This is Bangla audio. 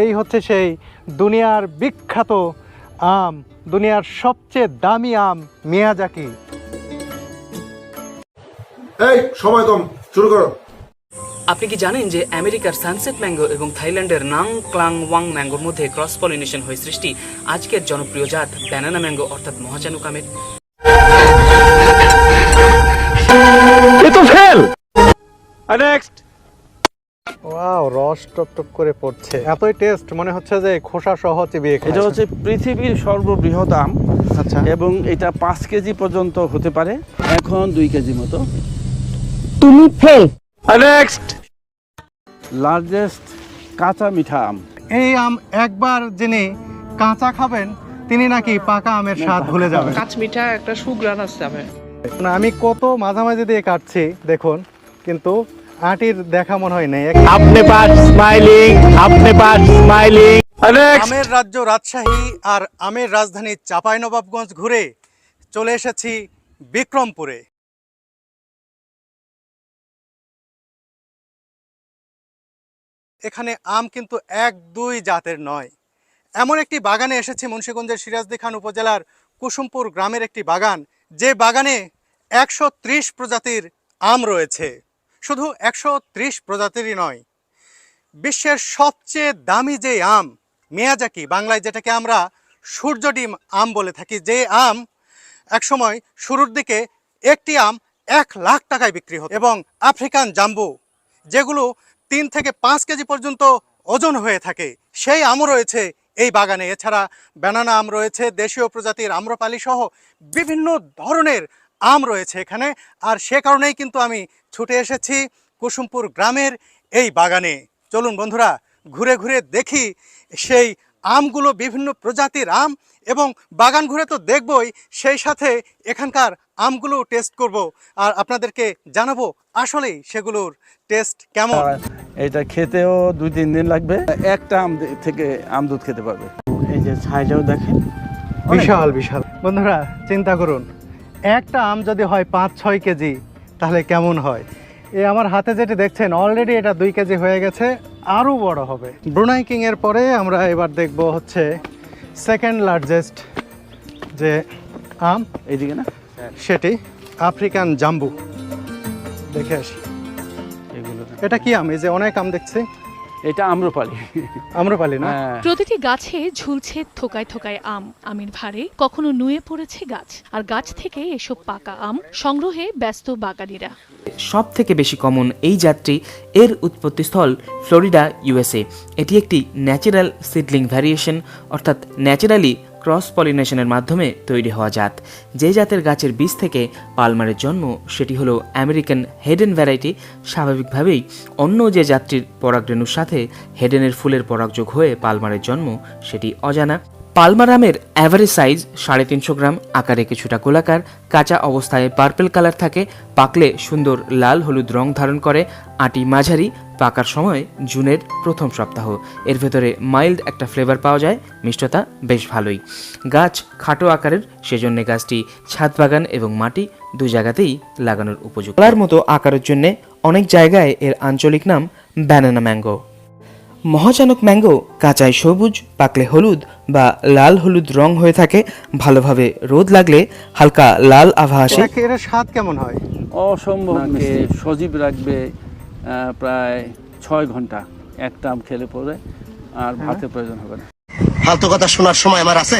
এই হচ্ছে সেই দুনিয়ার বিখ্যাত আম দুনিয়ার সবচেয়ে দামি আম মিয়াজাকি। এই সময় কম শুরু করো। আপনি কি জানেন যে আমেরিকার সানসেট ম্যাঙ্গো এবং থাইল্যান্ডের নাং ক্লাং ওয়াং ম্যাঙ্গোর মধ্যে ক্রস পলিনেশন হয়ে সৃষ্টি আজকের জনপ্রিয় জাত ব্যানানা ম্যাঙ্গো অর্থাৎ মহাজানুক আমের ওয়াও রস টপ টপ করে পড়ছে। এতই টেস্ট মনে হচ্ছে যে খোসা সহ চিবিয়ে এটা। হচ্ছে পৃথিবীর সর্ববৃহৎ আম। আচ্ছা। এবং এটা পাঁচ কেজি পর্যন্ত হতে পারে। এখন দুই কেজি মতো। তুমি ফেল। নেক্সট লার্জেস্ট কাঁচা মিঠা আম। এই আম একবার যিনি কাঁচা খাবেন তিনি নাকি পাকা আমের স্বাদ ভুলে যাবেন। কাঁচমিঠা একটা সুগ্রান আছে আমের। না, আমি কত মাঝামাঝি দিয়ে কাটছি দেখুন। কিন্তু আটির দেখা মনে হয় নাই। আপনি পার স্মাইলিং আপনি পার স্মাইলিং। আমের রাজ্য রাজশাহী আর আমের রাজধানী চাঁপাইনবাবগঞ্জ ঘুরে চলে এসেছি বিক্রমপুরে। এখানে আম কিন্তু এক দুই জাতের নয়। এমন একটি বাগানে এসেছে মুন্সীগঞ্জের সিরাজদি খান উপজেলার কুসুমপুর গ্রামের একটি বাগান। যে বাগানে একশো ত্রিশ প্রজাতির আম রয়েছে। শুধু একশো ত্রিশ প্রজাতিরই নয়। বিশ্বের সবচেয়ে দামি যে আম মেয়াজাকি বাংলায় যেটাকে আমরা সূর্য ডিম আম বলে থাকি, যে আম একসময় শুরুর দিকে একটি আম এক লাখ টাকায় বিক্রি হতো। এবং আফ্রিকান জাম্বু, যেগুলো তিন থেকে পাঁচ কেজি পর্যন্ত ওজন হয়ে থাকে, সেই আমও রয়েছে এই বাগানে। এছাড়া ব্যানানা আম রয়েছে, দেশীয় প্রজাতির আম্রপালি সহ বিভিন্ন ধরনের আম রয়েছে এখানে। আর সে কারণেই কিন্তু আমি ছুটে এসেছি কুসুমপুর গ্রামের এই বাগানে। চলুন বন্ধুরা ঘুরে ঘুরে দেখি সেই আমগুলো বিভিন্ন প্রজাতির আম এবং বাগান ঘুরে তো দেখবই সেই সাথে এখানকার আমগুলো টেস্ট করব। আর আপনাদেরকে জানাব আসলেই সেগুলোর টেস্ট কেমন। এটা খেতেও দুই তিন দিন লাগবে। একটা আম থেকে আম দুধ খেতে পারবে। এই যে সাইজেও দেখেন। বিশাল বিশাল। বন্ধুরা চিন্তা করুন একটা আম যদি হয় পাঁচ ছয় কেজি তাহলে কেমন হয়? এ আমার হাতে যেটি দেখছেন অলরেডি এটা দুই কেজি হয়ে গেছে আরও বড় হবে। ব্রুনাই কিং এর পরে আমরা এবার দেখব হচ্ছে সেকেন্ড লার্জেস্ট যে আম এইদিকে না? সেটি আফ্রিকান জাম্বু দেখে আসি। এগুলো এটা কি আম? এই যে অনেক আম দেখছি। এটা আম্রপালি। আম্রপালি না? হ্যাঁ। প্রতিটি গাছে ঝুলছে থোকায় থোকায় আম। আমের ভারে কখনো নুয়ে পড়েছে গাছ। আর গাছ থেকে এসব পাকা আম সংগ্রহে ব্যস্ত বাগানিরা সব থেকে বেশি কমন এই যাত্রী এর উৎপত্তিস্থল ফ্লোরিডা ইউএসএ এটি একটি ন্যাচারাল সিডলিং ভ্যারিয়েশন অর্থাৎ ন্যাচারালি ক্রস পলিনেশনের মাধ্যমে তৈরি হওয়া জাত। যে জাতের গাছের বীজ থেকে পালমারের জন্ম, সেটি হলো আমেরিকান হেডেন ভ্যারাইটি। স্বাভাবিকভাবেই অন্য যে জাতটির পরাগরেণুর সাথে হেডেনের ফুলের পরাগযোগ হয়ে পালমারের জন্ম, সেটি অজানা। পালমার আমের অ্যাভারেজ সাইজ সাড়ে তিনশো গ্রাম, আকারে কিছুটা গোলাকার, কাঁচা অবস্থায় পার্পেল কালার থাকে, পাকলে সুন্দর লাল হলুদ রং ধারণ করে, আটি মাঝারি পাকার সময় জুনের প্রথম সপ্তাহ। এর ভেতরে মাইল্ড একটা ফ্লেভার পাওয়া যায় মিষ্টতা বেশ ভালোই। গাছ খাটো আকারের সেজন্য গাছটি ছাদ বাগান এবং মাটি দু জায়গাতেই লাগানোর উপযুক্ত। কলার মতো আকারের জন্য অনেক জায়গায় এর আঞ্চলিক নাম ব্যানানা ম্যাঙ্গো মহাচানক ম্যাঙ্গো কাঁচায় সবুজ পাকলে হলুদ বা লাল হলুদ রং হয়ে থাকে ভালোভাবে রোদ লাগলে হালকা লাল আভা আসে। এর স্বাদ কেমন হয়? অসম্ভব সজীব রাখবে। প্রায় ছয় ঘণ্টা এক আম খেলে পরে আর ভাতের প্রয়োজন হবে না। ফালতু কথা শোনার সময় আমার আছে?